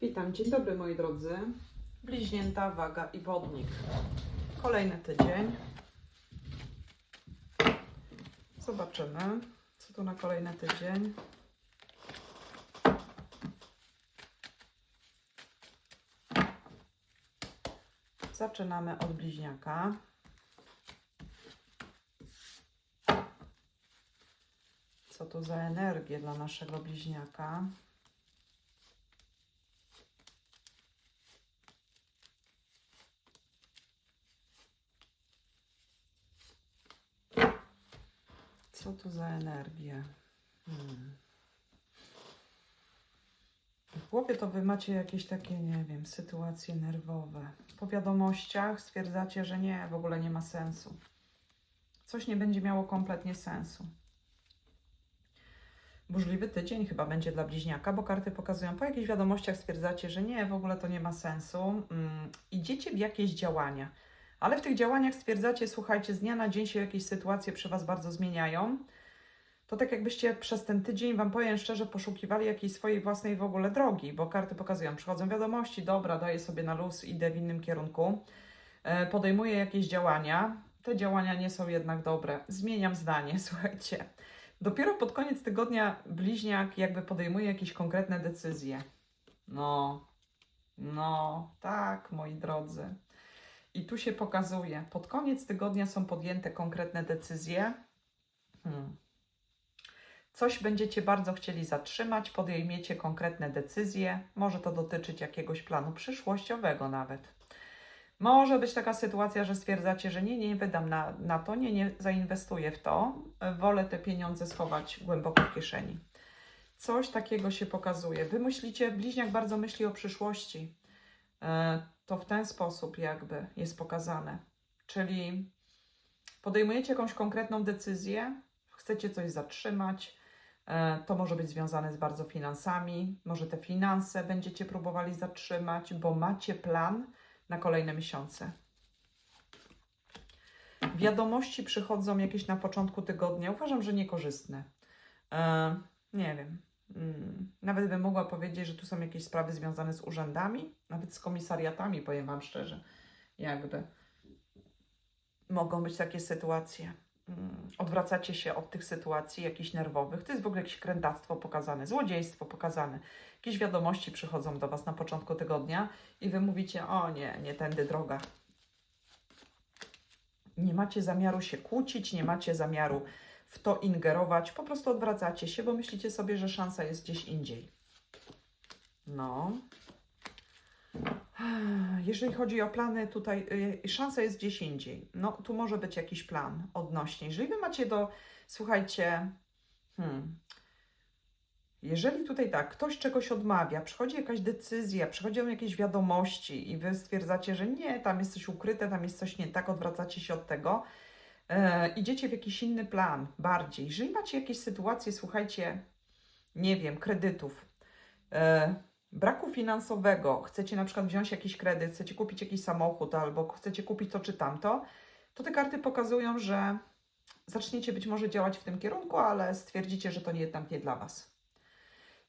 Witam, dzień dobry moi drodzy. Bliźnięta, waga i wodnik. Kolejny tydzień. Zobaczymy, co tu na kolejny tydzień. Zaczynamy od bliźniaka. Co to za energię dla naszego bliźniaka? Co to za energia? Hmm. W głowie to wy macie jakieś takie, nie wiem, sytuacje nerwowe. Po wiadomościach stwierdzacie, że nie, w ogóle nie ma sensu. Coś nie będzie miało kompletnie sensu. Burzliwy tydzień chyba będzie dla bliźniaka, bo karty pokazują, po jakichś wiadomościach stwierdzacie, że nie, w ogóle to nie ma sensu. Mm, idziecie w jakieś działania, ale w tych działaniach stwierdzacie, słuchajcie, z dnia na dzień się jakieś sytuacje przy Was bardzo zmieniają. To tak jakbyście przez ten tydzień, Wam powiem szczerze, poszukiwali jakiejś swojej własnej w ogóle drogi, bo karty pokazują, przychodzą wiadomości, dobra, daję sobie na luz, idę w innym kierunku, e, podejmuję jakieś działania, te działania nie są jednak dobre, zmieniam zdanie, słuchajcie. Dopiero pod koniec tygodnia bliźniak jakby podejmuje jakieś konkretne decyzje. No, no, tak, moi drodzy. I tu się pokazuje, pod koniec tygodnia są podjęte konkretne decyzje. Hmm. Coś będziecie bardzo chcieli zatrzymać, podejmiecie konkretne decyzje. Może to dotyczyć jakiegoś planu przyszłościowego nawet. Może być taka sytuacja, że stwierdzacie, że nie, nie wydam na, na to, nie, nie zainwestuję w to, wolę te pieniądze schować głęboko w kieszeni. Coś takiego się pokazuje. Wy myślicie, bliźniak bardzo myśli o przyszłości. To w ten sposób jakby jest pokazane. Czyli podejmujecie jakąś konkretną decyzję, chcecie coś zatrzymać, e, to może być związane z bardzo finansami, może te finanse będziecie próbowali zatrzymać, bo macie plan na kolejne miesiące. Wiadomości przychodzą jakieś na początku tygodnia. Uważam, że niekorzystne. E, nie wiem. Mm, Nawet bym mogła powiedzieć, że tu są jakieś sprawy związane z urzędami, nawet z komisariatami, powiem Wam szczerze. Jakby mogą być takie sytuacje. Mm, Odwracacie się od tych sytuacji jakichś nerwowych. To jest w ogóle jakieś krętactwo pokazane, złodziejstwo pokazane. Jakieś wiadomości przychodzą do Was na początku tygodnia i Wy mówicie, o nie, nie tędy droga. Nie macie zamiaru się kłócić, nie macie zamiaru w to ingerować, po prostu odwracacie się, bo myślicie sobie, że szansa jest gdzieś indziej. No. Jeżeli chodzi o plany, tutaj y, szansa jest gdzieś indziej. No, tu może być jakiś plan odnośnie. Jeżeli wy macie do, słuchajcie, hmm, jeżeli tutaj tak, ktoś czegoś odmawia, przychodzi jakaś decyzja, przychodzą jakieś wiadomości i wy stwierdzacie, że nie, tam jest coś ukryte, tam jest coś nie tak, odwracacie się od tego, e, idziecie w jakiś inny plan bardziej. Jeżeli macie jakieś sytuacje, słuchajcie, nie wiem, kredytów, e, braku finansowego, chcecie na przykład wziąć jakiś kredyt, chcecie kupić jakiś samochód albo chcecie kupić to czy tamto, to te karty pokazują, że zaczniecie być może działać w tym kierunku, ale stwierdzicie, że to nie jednak nie dla Was.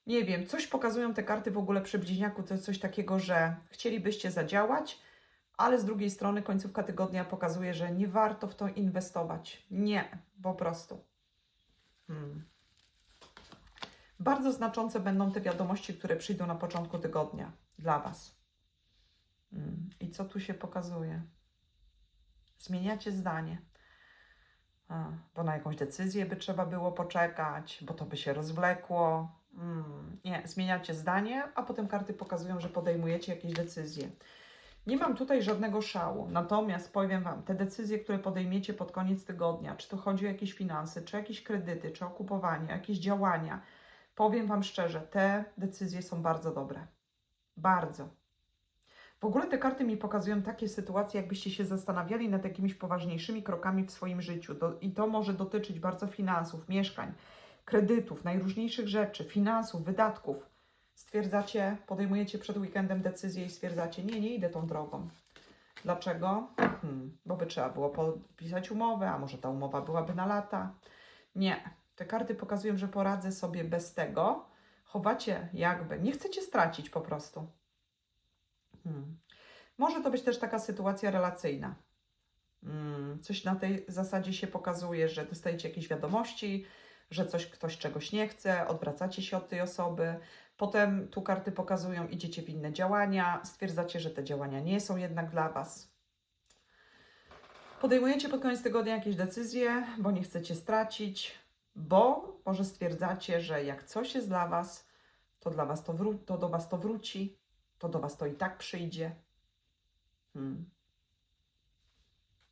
Nie wiem, coś pokazują te karty w ogóle przy bliźniaku, to jest coś takiego, że chcielibyście zadziałać, ale z drugiej strony końcówka tygodnia pokazuje, że nie warto w to inwestować. Nie, po prostu. Hmm. Bardzo znaczące będą te wiadomości, które przyjdą na początku tygodnia dla Was. Mm, I co tu się pokazuje? Zmieniacie zdanie. A, bo na jakąś decyzję by trzeba było poczekać, bo to by się rozwlekło. Mm, nie, zmieniacie zdanie, a potem karty pokazują, że podejmujecie jakieś decyzje. Nie mam tutaj żadnego szału, natomiast powiem Wam, te decyzje, które podejmiecie pod koniec tygodnia, czy to chodzi o jakieś finanse, czy jakieś kredyty, czy o kupowanie, jakieś działania, Powiem Wam szczerze, te decyzje są bardzo dobre. Bardzo. W ogóle te karty mi pokazują takie sytuacje, jakbyście się zastanawiali nad jakimiś poważniejszymi krokami w swoim życiu. Do, I to może dotyczyć bardzo finansów, mieszkań, kredytów, najróżniejszych rzeczy, finansów, wydatków. Stwierdzacie, podejmujecie przed weekendem decyzję i stwierdzacie, nie, nie idę tą drogą. Dlaczego? Hmm, bo by trzeba było podpisać umowę, a może ta umowa byłaby na lata. Nie, te karty pokazują, że poradzę sobie bez tego, chowacie jakby, nie chcecie stracić po prostu. Hmm. Może to być też taka sytuacja relacyjna. Mm, Coś na tej zasadzie się pokazuje, że dostajecie jakieś wiadomości, że coś, ktoś czegoś nie chce, odwracacie się od tej osoby. Potem tu karty pokazują, idziecie w inne działania, stwierdzacie, że te działania nie są jednak dla Was. Podejmujecie pod koniec tygodnia jakieś decyzje, bo nie chcecie stracić, bo może stwierdzacie, że jak coś jest dla Was, to, dla was to, to do Was to wróci, to do Was to i tak przyjdzie. Hmm.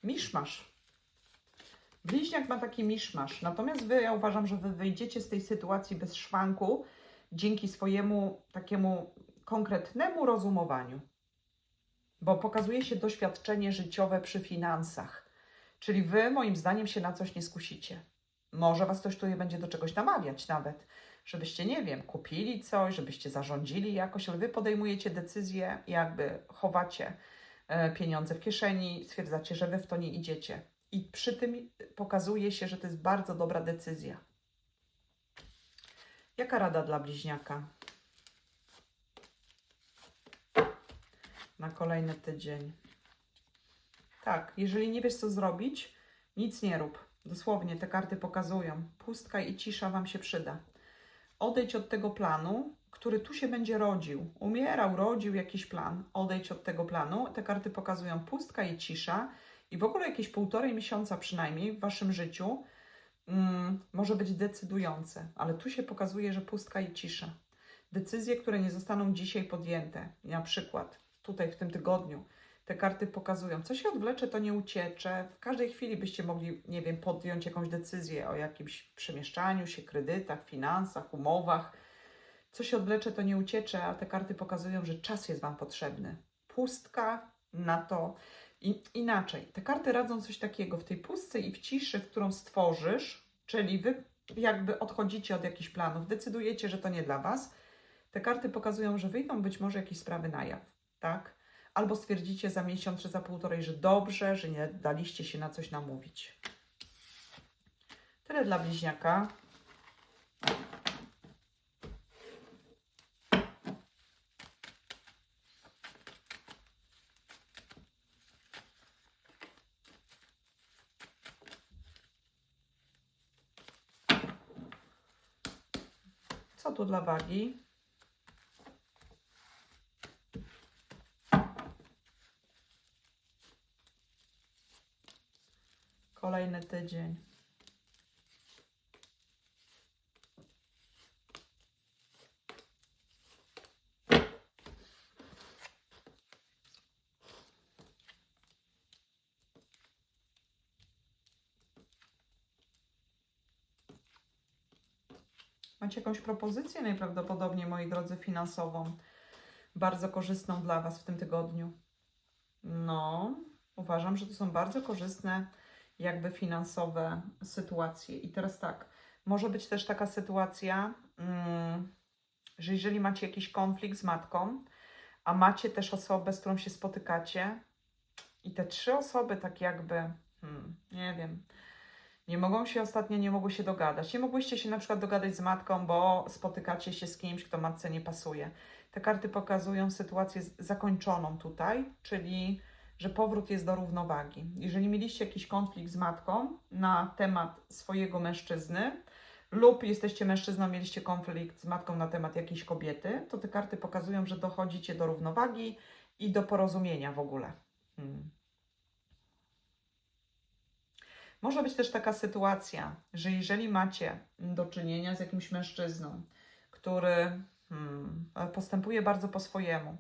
Miszmasz. Bliźniak ma taki miszmasz. Natomiast wy, ja uważam, że wy wyjdziecie z tej sytuacji bez szwanku dzięki swojemu takiemu konkretnemu rozumowaniu. Bo pokazuje się doświadczenie życiowe przy finansach. Czyli wy, moim zdaniem, się na coś nie skusicie. Może was ktoś tutaj będzie do czegoś namawiać nawet, żebyście, nie wiem, kupili coś, żebyście zarządzili jakoś, ale wy podejmujecie decyzję, jakby chowacie e, pieniądze w kieszeni, stwierdzacie, że wy w to nie idziecie. I przy tym pokazuje się, że to jest bardzo dobra decyzja. Jaka rada dla bliźniaka? Na kolejny tydzień. Tak, jeżeli nie wiesz, co zrobić, nic nie rób. Dosłownie te karty pokazują. Pustka i cisza Wam się przyda. Odejdź od tego planu, który tu się będzie rodził. Umierał, rodził jakiś plan. Odejdź od tego planu. Te karty pokazują pustka i cisza. I w ogóle jakieś półtorej miesiąca przynajmniej w Waszym życiu mm, może być decydujące. Ale tu się pokazuje, że pustka i cisza. Decyzje, które nie zostaną dzisiaj podjęte. Na przykład tutaj w tym tygodniu te karty pokazują, co się odwlecze, to nie uciecze. W każdej chwili byście mogli, nie wiem, podjąć jakąś decyzję o jakimś przemieszczaniu się, kredytach, finansach, umowach. Co się odwlecze, to nie uciecze, a te karty pokazują, że czas jest Wam potrzebny. Pustka na to. Inaczej, te karty radzą coś takiego w tej pustce i w ciszy, którą stworzysz, czyli Wy jakby odchodzicie od jakichś planów, decydujecie, że to nie dla Was. Te karty pokazują, że wyjdą być może jakieś sprawy na jaw, tak? albo stwierdzicie za miesiąc czy za półtorej, że dobrze, że nie daliście się na coś namówić. Tyle dla bliźniaka. Tu dla wagi? Kolejny tydzień. Macie jakąś propozycję najprawdopodobniej, moi drodzy, finansową, bardzo korzystną dla Was w tym tygodniu. No, uważam, że to są bardzo korzystne jakby finansowe sytuacje. I teraz tak, może być też taka sytuacja, mm, że jeżeli macie jakiś konflikt z matką, a macie też osobę, z którą się spotykacie, i te trzy osoby tak jakby, hmm, nie wiem, nie mogą się ostatnio, nie mogły się dogadać. Nie mogłyście się na przykład dogadać z matką, bo spotykacie się z kimś, kto matce nie pasuje. Te karty pokazują sytuację zakończoną tutaj, czyli że powrót jest do równowagi. Jeżeli mieliście jakiś konflikt z matką na temat swojego mężczyzny, lub jesteście mężczyzną, mieliście konflikt z matką na temat jakiejś kobiety, to te karty pokazują, że dochodzicie do równowagi i do porozumienia w ogóle. Hmm. Może być też taka sytuacja, że jeżeli macie do czynienia z jakimś mężczyzną, który hmm, postępuje bardzo po swojemu,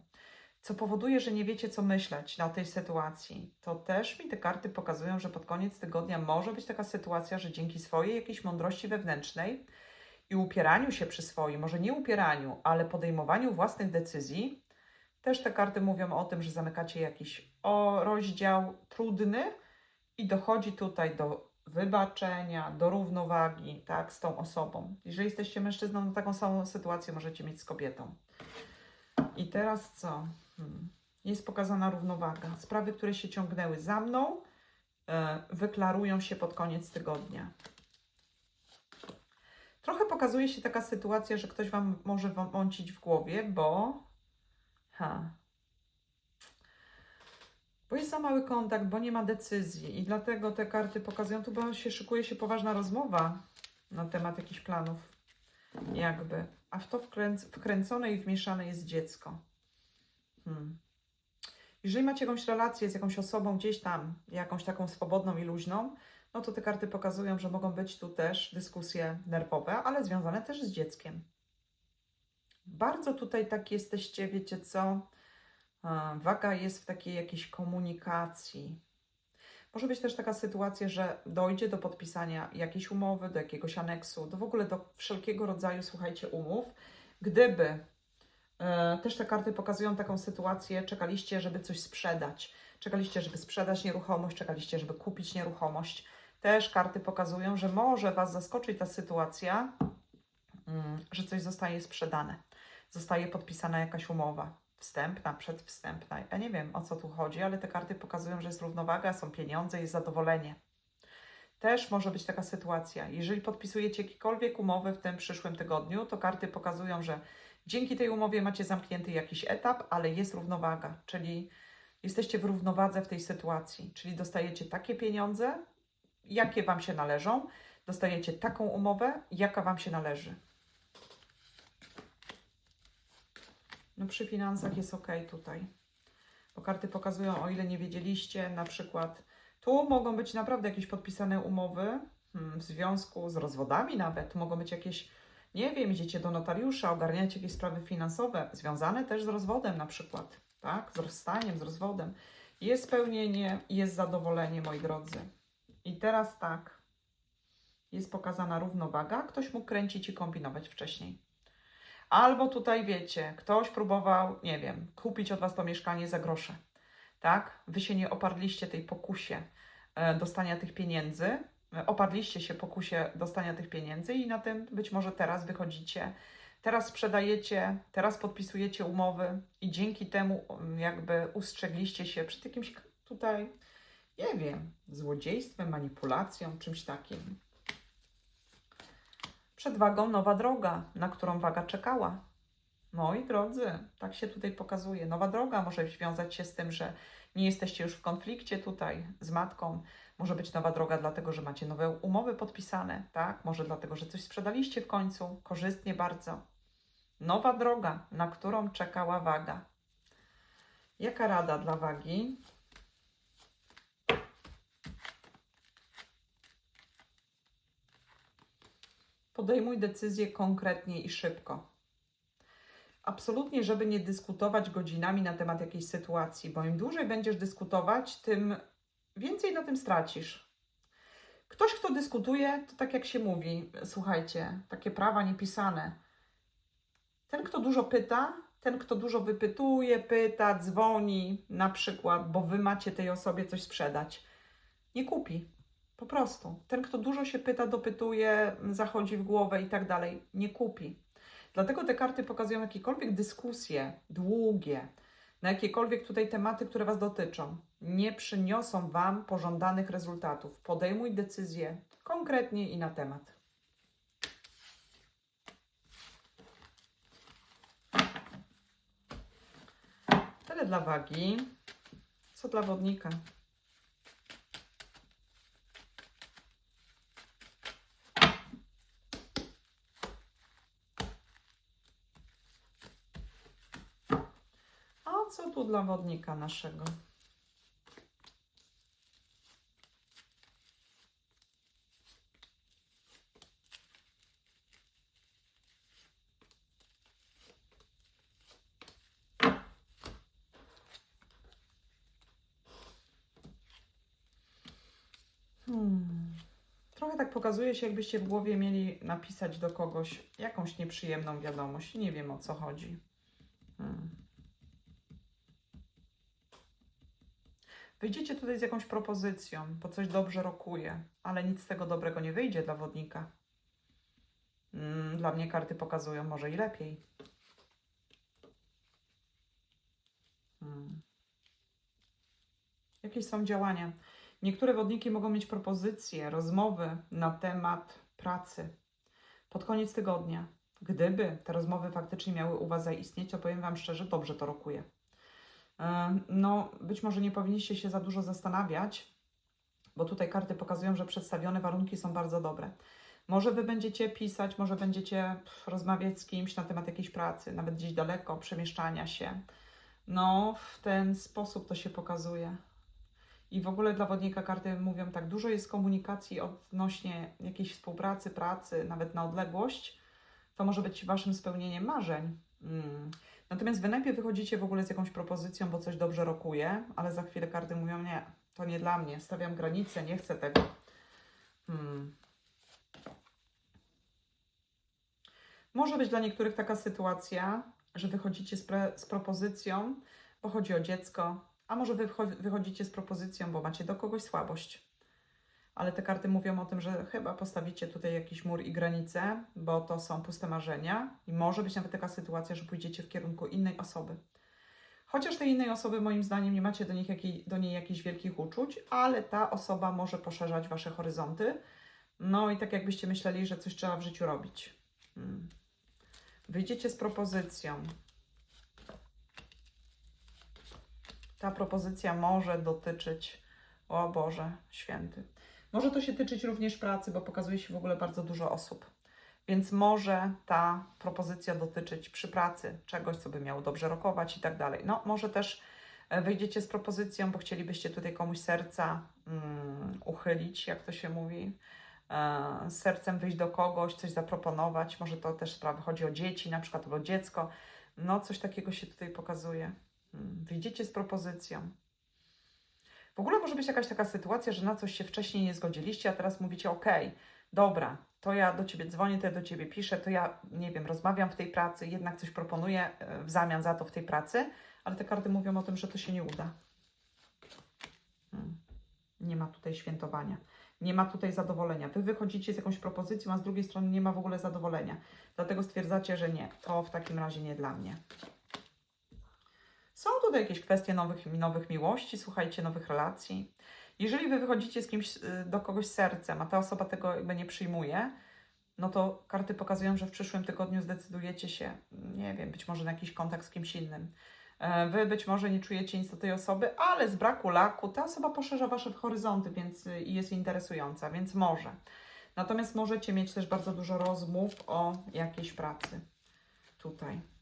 co powoduje, że nie wiecie, co myśleć na tej sytuacji, to też mi te karty pokazują, że pod koniec tygodnia może być taka sytuacja, że dzięki swojej jakiejś mądrości wewnętrznej i upieraniu się przy swoim, może nie upieraniu, ale podejmowaniu własnych decyzji, też te karty mówią o tym, że zamykacie jakiś o, rozdział trudny i dochodzi tutaj do wybaczenia, do równowagi, tak, z tą osobą. Jeżeli jesteście mężczyzną, to taką samą sytuację możecie mieć z kobietą. I teraz co? Hmm. Jest pokazana równowaga. Sprawy, które się ciągnęły za mną, e, wyklarują się pod koniec tygodnia. Trochę pokazuje się taka sytuacja, że ktoś Wam może wam mącić w głowie, bo... Ha. Bo jest za mały kontakt, bo nie ma decyzji i dlatego te karty pokazują tu, bo się szykuje się poważna rozmowa na temat jakichś planów, jakby. A w to wkręc wkręcone i wmieszane jest dziecko. Hmm. Jeżeli macie jakąś relację z jakąś osobą gdzieś tam, jakąś taką swobodną i luźną, no to te karty pokazują, że mogą być tu też dyskusje nerwowe, ale związane też z dzieckiem. Bardzo tutaj tak jesteście, wiecie co? Waga jest w takiej jakiejś komunikacji. Może być też taka sytuacja, że dojdzie do podpisania jakiejś umowy, do jakiegoś aneksu, do w ogóle do wszelkiego rodzaju, słuchajcie, umów. Gdyby e, też te karty pokazują taką sytuację, czekaliście, żeby coś sprzedać, czekaliście, żeby sprzedać nieruchomość, czekaliście, żeby kupić nieruchomość. Też karty pokazują, że może Was zaskoczyć ta sytuacja, mm, że coś zostaje sprzedane, zostaje podpisana jakaś umowa wstępna, przedwstępna. Ja nie wiem o co tu chodzi, ale te karty pokazują, że jest równowaga, są pieniądze, jest zadowolenie. Też może być taka sytuacja. Jeżeli podpisujecie jakiekolwiek umowy w tym przyszłym tygodniu, to karty pokazują, że dzięki tej umowie macie zamknięty jakiś etap, ale jest równowaga, czyli jesteście w równowadze w tej sytuacji, czyli dostajecie takie pieniądze, jakie Wam się należą, dostajecie taką umowę, jaka Wam się należy. No przy finansach jest ok tutaj. Bo karty pokazują, o ile nie wiedzieliście, na przykład tu mogą być naprawdę jakieś podpisane umowy hmm, w związku z rozwodami nawet. Mogą być jakieś, nie wiem, idziecie do notariusza, ogarniacie jakieś sprawy finansowe, związane też z rozwodem na przykład, tak? Z rozstaniem, z rozwodem. Jest spełnienie, jest zadowolenie, moi drodzy. I teraz tak, jest pokazana równowaga. Ktoś mógł kręcić i kombinować wcześniej. Albo tutaj wiecie, ktoś próbował, nie wiem, kupić od Was to mieszkanie za grosze. Tak? Wy się nie oparliście tej pokusie e, dostania tych pieniędzy, oparliście się pokusie dostania tych pieniędzy i na tym być może teraz wychodzicie, teraz sprzedajecie, teraz podpisujecie umowy i dzięki temu um, jakby ustrzegliście się przed jakimś tutaj, nie wiem, złodziejstwem, manipulacją, czymś takim. Przed wagą nowa droga, na którą waga czekała. Moi drodzy, tak się tutaj pokazuje. Nowa droga może wiązać się z tym, że nie jesteście już w konflikcie tutaj z matką. Może być nowa droga, dlatego że macie nowe umowy podpisane, tak? Może dlatego, że coś sprzedaliście w końcu, korzystnie bardzo. Nowa droga, na którą czekała waga. Jaka rada dla wagi? Podejmuj decyzję konkretnie i szybko. Absolutnie, żeby nie dyskutować godzinami na temat jakiejś sytuacji, bo im dłużej będziesz dyskutować, tym więcej na tym stracisz. Ktoś, kto dyskutuje, to tak jak się mówi, słuchajcie, takie prawa niepisane. Ten, kto dużo pyta, ten, kto dużo wypytuje, pyta, dzwoni, na przykład, bo wy macie tej osobie coś sprzedać, nie kupi. Po prostu. Ten, kto dużo się pyta, dopytuje, zachodzi w głowę i tak dalej, nie kupi. Dlatego te karty pokazują jakiekolwiek dyskusje długie, na jakiekolwiek tutaj tematy, które Was dotyczą, nie przyniosą Wam pożądanych rezultatów. Podejmuj decyzję konkretnie i na temat. Tyle dla wagi. Co dla wodnika? A co tu dla wodnika naszego? Hmm. Trochę tak pokazuje się, jakbyście w głowie mieli napisać do kogoś jakąś nieprzyjemną wiadomość. Nie wiem o co chodzi. Wyjdziecie tutaj z jakąś propozycją, bo coś dobrze rokuje, ale nic z tego dobrego nie wyjdzie dla wodnika. Mm, Dla mnie karty pokazują może i lepiej. Hmm. Jakieś są działania. Niektóre wodniki mogą mieć propozycje, rozmowy na temat pracy. pod koniec tygodnia. Gdyby te rozmowy faktycznie miały u Was zaistnieć, to powiem Wam szczerze, dobrze to rokuje. E, No, być może nie powinniście się za dużo zastanawiać, bo tutaj karty pokazują, że przedstawione warunki są bardzo dobre. Może Wy będziecie pisać, może będziecie rozmawiać z kimś na temat jakiejś pracy, nawet gdzieś daleko, przemieszczania się. No, w ten sposób to się pokazuje. I w ogóle dla wodnika karty mówią tak, dużo jest komunikacji odnośnie jakiejś współpracy, pracy, nawet na odległość. To może być Waszym spełnieniem marzeń. Mm. Natomiast Wy najpierw wychodzicie w ogóle z jakąś propozycją, bo coś dobrze rokuje, ale za chwilę karty mówią, nie, to nie dla mnie, stawiam granicę, nie chcę tego. Hmm. Może być dla niektórych taka sytuacja, że wychodzicie z, z propozycją, bo chodzi o dziecko, a może wy wychodzicie z propozycją, bo macie do kogoś słabość. Ale te karty mówią o tym, że chyba postawicie tutaj jakiś mur i granicę, bo to są puste marzenia i może być nawet taka sytuacja, że pójdziecie w kierunku innej osoby. Chociaż tej innej osoby, moim zdaniem, nie macie do, nich jakiej, do niej jakichś wielkich uczuć, ale ta osoba może poszerzać wasze horyzonty. No i tak jakbyście myśleli, że coś trzeba w życiu robić. Hmm. Wyjdziecie z propozycją. Ta propozycja może dotyczyć, o Boże Święty. Może to się tyczyć również pracy, bo pokazuje się w ogóle bardzo dużo osób. Więc może ta propozycja dotyczyć przy pracy czegoś, co by miało dobrze rokować i tak dalej. No, może też e, wyjdziecie z propozycją, bo chcielibyście tutaj komuś serca mm, uchylić, jak to się mówi. E, z sercem wyjść do kogoś, coś zaproponować. Może to też sprawa chodzi o dzieci, na przykład albo dziecko. No, coś takiego się tutaj pokazuje. Mm, Wyjdziecie z propozycją. W ogóle może być jakaś taka sytuacja, że na coś się wcześniej nie zgodziliście, a teraz mówicie: OK, dobra, to ja do ciebie dzwonię, to ja do ciebie piszę, to ja, nie wiem, rozmawiam w tej pracy, jednak coś proponuję e, w zamian za to w tej pracy, ale te karty mówią o tym, że to się nie uda. Hmm. Nie ma tutaj świętowania, nie ma tutaj zadowolenia. Wy wychodzicie z jakąś propozycją, a z drugiej strony nie ma w ogóle zadowolenia. Dlatego stwierdzacie, że nie, to w takim razie nie dla mnie. Są tutaj jakieś kwestie nowych, nowych miłości, słuchajcie, nowych relacji. Jeżeli wy wychodzicie z kimś y, do kogoś sercem, a ta osoba tego jakby nie przyjmuje, no to karty pokazują, że w przyszłym tygodniu zdecydujecie się, nie wiem, być może na jakiś kontakt z kimś innym. E, Wy być może nie czujecie nic do tej osoby, ale z braku laku ta osoba poszerza wasze horyzonty więc y, i jest interesująca, więc może. Natomiast możecie mieć też bardzo dużo rozmów o jakiejś pracy. Tutaj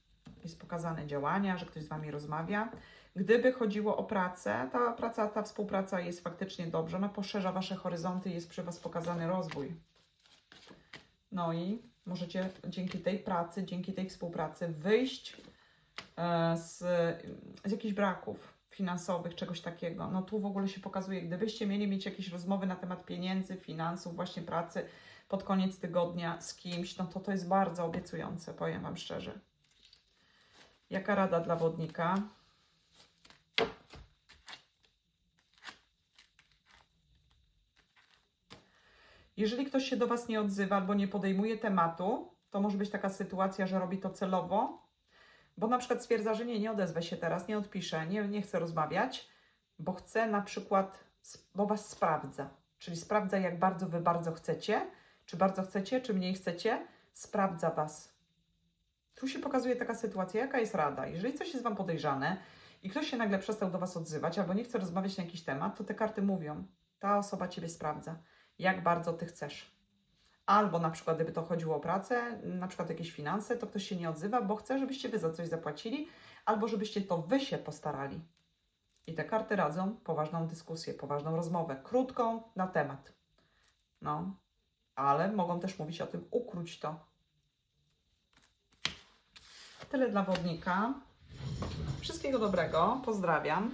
jest pokazane działania, że ktoś z Wami rozmawia. Gdyby chodziło o pracę, ta praca, ta współpraca jest faktycznie dobrze, ona poszerza Wasze horyzonty, jest przy Was pokazany rozwój. No i możecie dzięki tej pracy, dzięki tej współpracy wyjść e, z, z jakichś braków finansowych, czegoś takiego. No tu w ogóle się pokazuje, gdybyście mieli mieć jakieś rozmowy na temat pieniędzy, finansów, właśnie pracy pod koniec tygodnia z kimś, no to to jest bardzo obiecujące, powiem Wam szczerze. Jaka rada dla wodnika? Jeżeli ktoś się do Was nie odzywa albo nie podejmuje tematu, to może być taka sytuacja, że robi to celowo, bo na przykład stwierdza, że nie, nie odezwę się teraz, nie odpiszę, nie, nie chcę rozmawiać, bo chce na przykład, bo Was sprawdza. Czyli sprawdza, jak bardzo Wy bardzo chcecie, czy bardzo chcecie, czy mniej chcecie, sprawdza Was. Tu się pokazuje taka sytuacja, jaka jest rada. Jeżeli coś jest Wam podejrzane i ktoś się nagle przestał do Was odzywać albo nie chce rozmawiać na jakiś temat, to te karty mówią, ta osoba Ciebie sprawdza, jak bardzo Ty chcesz. Albo na przykład, gdyby to chodziło o pracę, na przykład jakieś finanse, to ktoś się nie odzywa, bo chce, żebyście Wy za coś zapłacili, albo żebyście to Wy się postarali. I te karty radzą poważną dyskusję, poważną rozmowę, krótką na temat. No, ale mogą też mówić o tym, ukróć to, Tyle dla wodnika. Wszystkiego dobrego. Pozdrawiam.